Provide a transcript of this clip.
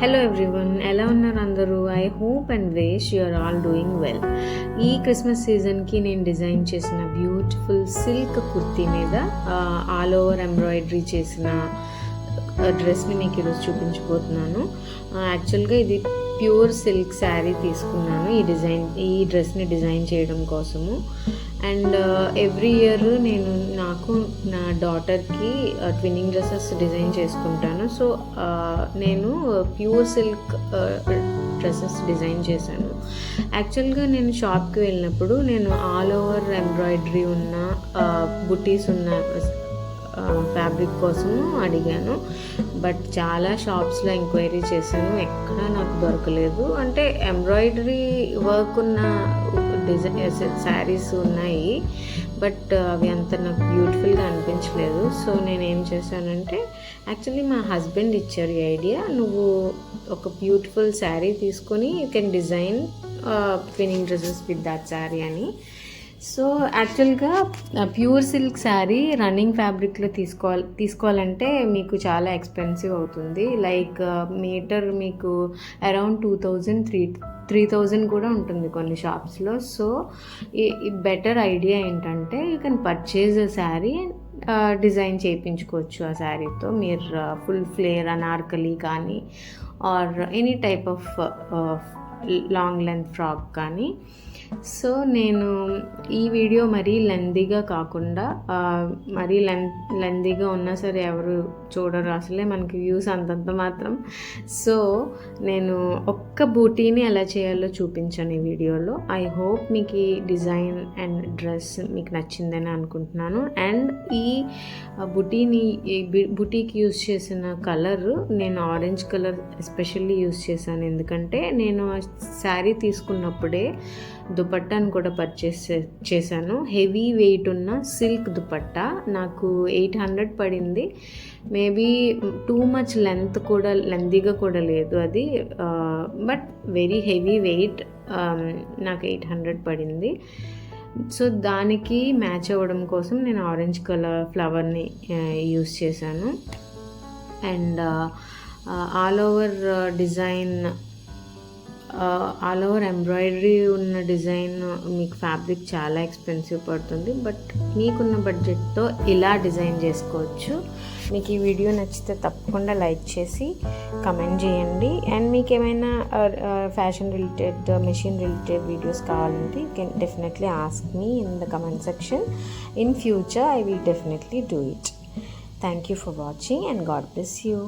Hello everyone ఎలా ఉన్నారు అందరూ? I hope and wish you are all doing well ఈ క్రిస్మస్ సీజన్కి నేను డిజైన్ చేసిన బ్యూటిఫుల్ సిల్క్ కుర్తీ మీద ఆల్ ఓవర్ ఎంబ్రాయిడరీ చేసిన డ్రెస్ని మీకు ఈరోజు చూపించబోతున్నాను. యాక్చువల్గా ఇది ప్యూర్ సిల్క్ శారీ తీసుకున్నాను ఈ డిజైన్ ఈ డ్రెస్ని డిజైన్ చేయడం కోసము. అండ్ uh, ఎవ్రీ ఇయర్ నేను నాకు నా డాటర్కి ట్విన్నింగ్ డ్రెస్సెస్ డిజైన్ చేసుకుంటాను. సో uh, నేను ప్యూర్ సిల్క్ డ్రెస్సెస్ డిజైన్ చేశాను. యాక్చువల్గా నేను షాప్కి వెళ్ళినప్పుడు నేను ఆల్ ఓవర్ ఎంబ్రాయిడరీ ఉన్న uh, బుటీస్ ఉన్న ఫ్యాబ్రిక్ కోసము అడిగాను. బట్ చాలా షాప్స్లో ఎంక్వైరీ చేశాను. ఎక్కడా నాకు దొరకలేదు. అంటే ఎంబ్రాయిడరీ వర్క్ ఉన్న డిజైన్ శారీస్ eh, ఉన్నాయి. బట్ eh, అవి అంత నాకు బ్యూటిఫుల్గా అనిపించలేదు. సో నేను ఏం చేశానంటే యాక్చువల్లీ మా హస్బెండ్ ఇచ్చారు ఈ ఐడియా నువ్వు ఒక బ్యూటిఫుల్ శారీ తీసుకొని you can design twinning dresses with that sari అని. సో యాక్చువల్గా ప్యూర్ సిల్క్ శారీ రన్నింగ్ ఫ్యాబ్రిక్లో తీసుకోవాలి తీసుకోవాలంటే మీకు చాలా ఎక్స్పెన్సివ్ అవుతుంది. లైక్ మీటర్ మీకు around two thousand three three thousand కూడా ఉంటుంది కొన్ని షాప్స్లో. సో ఈ బెటర్ ఐడియా ఏంటంటే you can purchase a sari design చేయించుకోవచ్చు ఆ శారీతో. మీరు ఫుల్ ఫ్లేర్ అనార్కలి కానీ or any type of long length frock కానీ. సో నేను ఈ వీడియో మరీ లెందీగా కాకుండా మరీ లెన్ లెందీగా ఉన్నా సరే ఎవరు చూడరు. అసలే మనకి వ్యూస్ అంతంత మాత్రం. సో నేను ఒక్క బూటీని ఎలా చేయాలో చూపించాను ఈ వీడియోలో ఐ హోప్ మీకు ఈ డిజైన్ అండ్ డ్రెస్ మీకు నచ్చిందని అనుకుంటున్నాను. అండ్ ఈ బుటీని బుటీకి యూస్ చేసిన కలర్ నేను ఆరెంజ్ కలర్ ఎస్పెషల్లీ యూస్ చేశాను. ఎందుకంటే నేను శారీ తీసుకున్నప్పుడే దుపట్టాను కూడా పర్చేస్ చేశాను. హెవీ వెయిట్ ఉన్న సిల్క్ దుపట్టా. నాకు ఎయిట్ హండ్రెడ్ పడింది. మేబీ టూ మచ్ లెంత్ కూడా లెందీగా కూడా లేదు అది. బట్ వెరీ హెవీ వెయిట్ నాకు ఎయిట్ హండ్రెడ్ పడింది. సో దానికి మ్యాచ్ అవ్వడం కోసం నేను ఆరెంజ్ కలర్ ఫ్లవర్ని యూస్ చేశాను. And all over design all over embroidery ఉన్న డిజైన్ మీకు ఫ్యాబ్రిక్ చాలా ఎక్స్పెన్సివ్ పడుతుంది బట్ మీకున్న బడ్జెట్తో ఇలా డిజైన్ చేసుకోవచ్చు. మీకు ఈ వీడియో నచ్చితే తప్పకుండా లైక్ చేసి కమెంట్ చేయండి. అండ్ మీకు ఏమైనా fashion related machine related videos కావాలంటే you can definitely ask me in the comment section. In future I will definitely do it. Thank you for watching and God bless you.